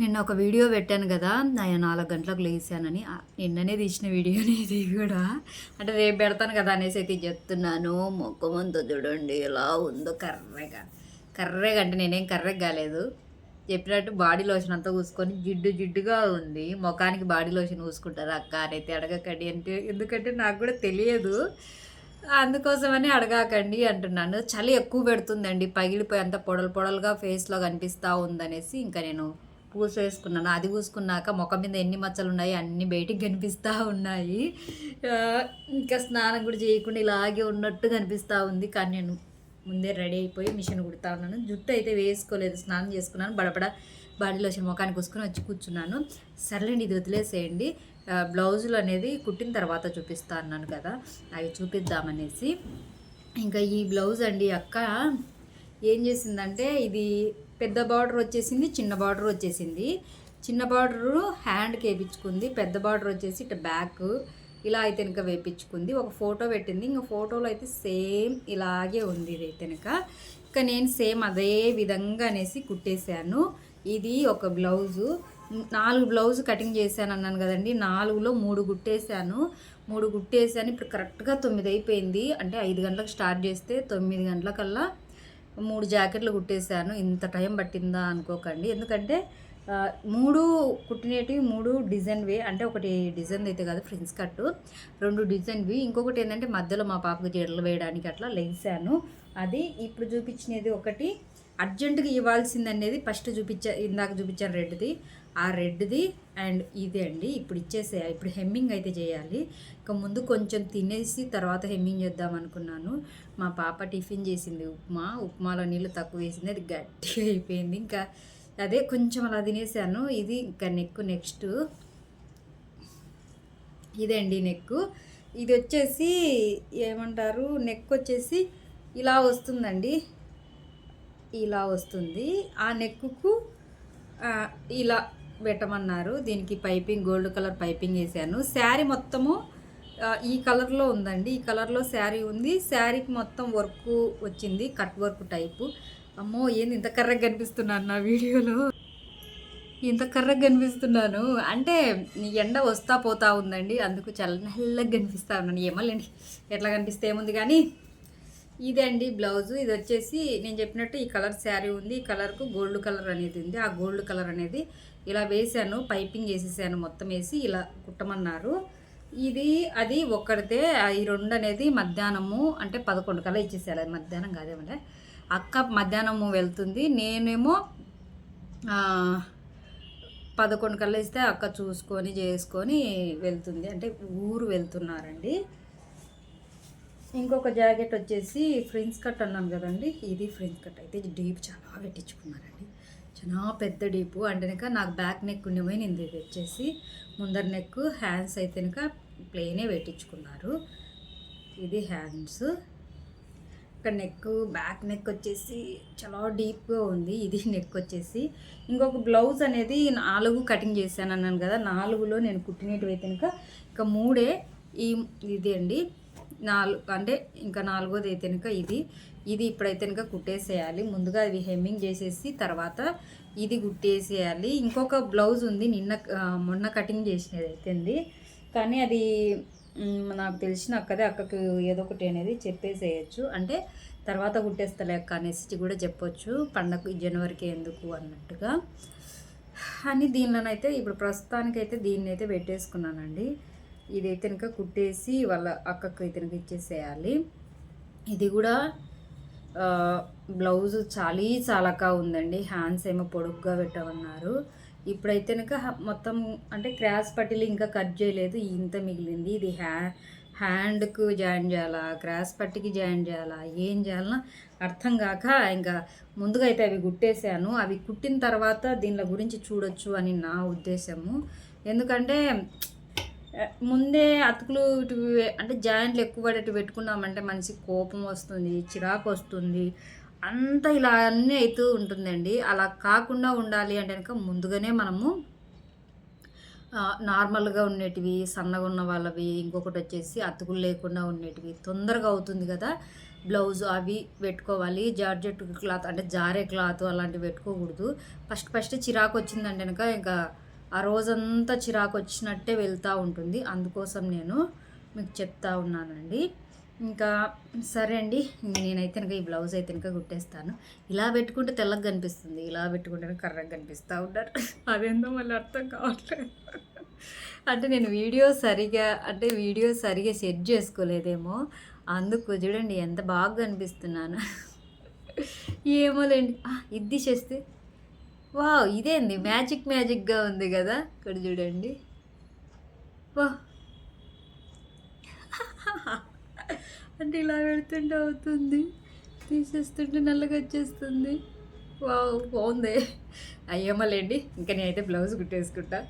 నిన్న ఒక వీడియో పెట్టాను కదా నేను నాలుగు గంటలకు లేచానని. నిన్ననే తీసిన వీడియోని ఇది కూడా. అంటే రేపు పెడతాను కదా అనేసి అయితే చెప్తున్నాను. మొక్క అంతా చూడండి ఎలా ఉందో కర్రెగా. కర్రెగా అంటే నేనేం కర్రెగా కాలేదు. చెప్పినట్టు బాడీ లోషన్ అంతా పూసుకొని జిడ్డు జిడ్డుగా ఉంది. ముఖానికి బాడీ లోషన్ పూసుకుంటారు అక్క అనైతే అడగకండి అంటే ఎందుకంటే నాకు కూడా తెలియదు. అందుకోసమని అడగాకండి అంటున్నాను. చలి ఎక్కువ పెడుతుందండి. పగిలిపోయి అంత పొడలు పొడలుగా ఫేస్లో కనిపిస్తూ ఉందనేసి ఇంకా నేను పూస వేసుకున్నాను అది పూసుకున్నాక ముఖం మీద ఎన్ని మచ్చలు ఉన్నాయి అన్ని బయటికి కనిపిస్తూ ఉన్నాయి. ఇంకా స్నానం కూడా చేయకుండా ఇలాగే ఉన్నట్టు కనిపిస్తూ ఉంది. కానీ నేను ముందే రెడీ అయిపోయి మిషన్ కుడతా ఉన్నాను. జుట్టు అయితే వేసుకోలేదు. స్నానం చేసుకున్నాను. బడబడ బాడీ లోషన్ ముఖానికి కూసుకొని వచ్చి కూర్చున్నాను. సర్లేండి ఇది వదిలేసేయండి. బ్లౌజులు అనేది కుట్టిన తర్వాత చూపిస్తా అన్నాను కదా. అవి చూపిద్దామనేసి. ఇంకా ఈ బ్లౌజ్ అండి అక్క ఏం చేసిందంటే ఇది పెద్ద బార్డర్ వచ్చేసింది చిన్న బార్డర్ వచ్చేసింది. చిన్న బార్డరు హ్యాండ్కి వేయించుకుంది పెద్ద బార్డర్ వచ్చేసి ఇటు బ్యాక్. ఇలా అయితే ఇంకా వేయించుకుంది ఒక ఫోటో పెట్టింది. ఇంకా ఫోటోలో అయితే సేమ్ ఇలాగే ఉంది ఇది అయితే ఇంకా ఇంకా నేను సేమ్ అదే విధంగా అనేసి కుట్టేశాను. ఇది ఒక బ్లౌజు. నాలుగు బ్లౌజ్ కటింగ్ చేశాను అన్నాను కదండి. నాలుగులో మూడు గుట్టేశాను మూడు కుట్టేసాను ఇప్పుడు కరెక్ట్గా తొమ్మిది అయిపోయింది. అంటే ఐదు గంటలకు స్టార్ట్ చేస్తే తొమ్మిది గంటలకల్లా మూడు జాకెట్లు కుట్టేశాను. ఇంత టైం పట్టిందా అనుకోకండి. ఎందుకంటే మూడు కుట్టినవి మూడు డిజైన్వి అంటే ఒకటి డిజైన్ అయితే కాదు ఫ్రిన్స్ కట్ రెండు డిజైన్వి ఇంకొకటి ఏంటంటే మధ్యలో మా పాపకు జడలు వేయడానికి అట్లా లెగిసాను అది ఇప్పుడు చూపించినది ఒకటి. అర్జెంటుగా ఇవ్వాల్సింది అనేది ఫస్ట్ చూపించా ఇందాక చూపించాను రెడ్ది. ఆ రెడ్ది అండ్ ఇది అండి. ఇప్పుడు ఇచ్చేసే ఇప్పుడు హెమ్మింగ్ అయితే చేయాలి. ఇక ముందు కొంచెం తినేసి తర్వాత హెమ్మింగ్ చేద్దాం అనుకున్నాను. మా పాప టిఫిన్ చేసింది ఉప్మా. ఉప్మాలో నీళ్ళు తక్కువ వేసింది. అది గట్టిగా అయిపోయింది. ఇంకా అదే కొంచెం అలా తినేసాను. ఇది ఇంకా నెక్ నెక్స్ట్. ఇదండి నెక్ ఇది వచ్చేసి ఏమంటారు? నెక్ వచ్చేసి ఇలా వస్తుందండి. ఇలా వస్తుంది. ఆ నెక్కుకు ఇలా పెట్టమన్నారు. దీనికి పైపింగ్ గోల్డ్ కలర్ పైపింగ్ వేసాను. శారీ మొత్తము ఈ కలర్లో ఉందండి. ఈ కలర్లో శారీ ఉంది. శారీకి మొత్తం వర్క్ వచ్చింది. Cut work type. అమ్మో ఏంది ఇంత కర్రగా కనిపిస్తున్నాను నా వీడియోలో? ఇంత కర్రగా కనిపిస్తున్నాను. అంటే ఎండ వస్తా పోతా ఉందండి. అందుకు చాలా నల్లగా కనిపిస్తా ఉన్నాను. ఏమోలేండి. ఎట్లా కనిపిస్తే ఏముంది కానీ ఇదే అండి బ్లౌజ్. ఇది వచ్చేసి నేను చెప్పినట్టు ఈ కలర్ శారీ ఉంది. ఈ కలర్కు గోల్డ్ కలర్ అనేది ఉంది. ఆ గోల్డ్ కలర్ అనేది ఇలా వేసాను పైపింగ్ వేసేసాను. మొత్తం వేసి ఇలా కుట్టమన్నారు. ఇది అది ఒక్కడితే ఈ రెండు అనేది మధ్యాహ్నము అంటే పదకొండు కల్లా ఇచ్చేసారు అది మధ్యాహ్నం కాదేమంటే అక్క మధ్యాహ్నము వెళ్తుంది. నేనేమో పదకొండు కల్లా ఇస్తే అక్క చూసుకొని చేసుకొని వెళ్తుంది. అంటే ఊరు వెళ్తున్నారండి. ఇంకొక జాకెట్ వచ్చేసి ఫ్రిన్స్ కట్ అన్నాను కదండి ఇది ఫ్రిన్స్ కట్. అయితే ఇది డీప్ చాలా పెట్టించుకున్నారండి. చాలా పెద్ద డీపు. అంటే నాకు బ్యాక్ నెక్ ఉండిపోయింది ఇది వచ్చేసి ముందర నెక్ హ్యాండ్స్ అయితే కనుక ప్లెయినే పెట్టించుకున్నారు. ఇది హ్యాండ్స్. ఇక్కడ నెక్ బ్యాక్ నెక్ వచ్చేసి చాలా డీప్గా ఉంది. ఇది నెక్ వచ్చేసి. ఇంకొక బ్లౌజ్ అనేది నాలుగు కటింగ్ చేశాను అన్నాను కదా నాలుగులో నేను కుట్టినట్టు అయితే కనుక ఇంకా మూడే ఈ ఇది అండి. నాలుగు అంటే ఇంకా నాలుగోది అయితే కనుక ఇది. ఇది ఇప్పుడైతే కనుక కుట్టేసేయాలి. ముందుగా అవి హెమ్మింగ్ చేసేసి తర్వాత ఇది కుట్టేసేయాలి. ఇంకొక బ్లౌజ్ ఉంది నిన్న మొన్న కటింగ్ చేసినది అయితే కానీ అది నాకు తెలిసిన అక్కదే అక్కకు ఏదో ఒకటి అనేది చెప్పేసేయచ్చు. అంటే తర్వాత కుట్టేస్తలే అక్క అనేసి కూడా చెప్పొచ్చు. పండగ జనవరికి ఎందుకు అన్నట్టుగా. అని దీనిలోనైతే ఇప్పుడు ప్రస్తుతానికైతే దీన్ని అయితే పెట్టేసుకున్నానండి. ఇదైతే కనుక కుట్టేసి వాళ్ళ అక్కకు అయితే కనుక ఇచ్చేసేయాలి. ఇది కూడా బ్లౌజ్ చాలీ చాలక ఉందండి. హ్యాండ్స్ ఏమో పొడుగ్గా పెట్టమన్నారు. ఇప్పుడైతే కనుక మొత్తం అంటే క్రాస్ పట్టీలు ఇంకా కట్ చేయలేదు. ఇంత మిగిలింది. ఇది హ్యా హ్యాండ్కు జాయిన్ చేయాలా క్రాస్ పట్టికి జాయిన్ చేయాలా ఏం చేయాలన్నా అర్థం కాక ఇంకా ముందుగా అయితే అవి కుట్టేశాను. అవి కుట్టిన తర్వాత దీనిల గురించి చూడొచ్చు అని నా ఉద్దేశము. ఎందుకంటే ముందే అతుకులు ఇటు అంటే జాయింట్లు ఎక్కువ పడేట్టు పెట్టుకున్నామంటే మనిషికి కోపం వస్తుంది చిరాకు వస్తుంది. అంతా ఇలా అన్నీ అవుతూ ఉంటుందండి. అలా కాకుండా ఉండాలి అంటే కనుక ముందుగానే మనము నార్మల్గా ఉండేటివి సన్నగా ఉన్న వాళ్ళవి ఇంకొకటి వచ్చేసి అతుకులు లేకుండా ఉండేటివి తొందరగా అవుతుంది కదా. బ్లౌజ్ అవి పెట్టుకోవాలి జార్జెట్ క్లాత్ అంటే జారే క్లాత్ అలాంటివి పెట్టుకోకూడదు. ఫస్ట్ ఫస్ట్ చిరాకు వచ్చిందంటే కనుక ఇంకా ఆ రోజంతా చిరాకు వచ్చినట్టే వెళ్తూ ఉంటుంది. అందుకోసం నేను మీకు చెప్తా ఉన్నానండి. ఇంకా సరే అండి నేనైతే కనుక ఈ బ్లౌజ్ అయితే కనుక కుట్టేస్తాను. ఇలా పెట్టుకుంటే తెల్లగా కనిపిస్తుంది. ఇలా పెట్టుకుంటే కర్రగా కనిపిస్తూ ఉంటారు. అదేందో మళ్ళీ అర్థం కావట్లేదు. అంటే నేను వీడియో సరిగా అంటే వీడియో సరిగా సెట్ చేసుకోలేదేమో. అందుకు చూడండి ఎంత బాగా కనిపిస్తున్నాను. ఏమోలేండి. లేండి ఇది చేస్తే వావ్ ఇదేంది? మ్యాజిక్ మ్యాజిక్గా ఉంది కదా? ఇక్కడ చూడండి. వా అంటే ఇలా పెడుతుంటే అవుతుంది. తీసేస్తుంటే నల్లగా వచ్చేస్తుంది. వావ్ బాగుంది. అయ్యమ్మలేండి ఇంకా నేనైతే బ్లౌజ్ కుట్టేసుకుంటా.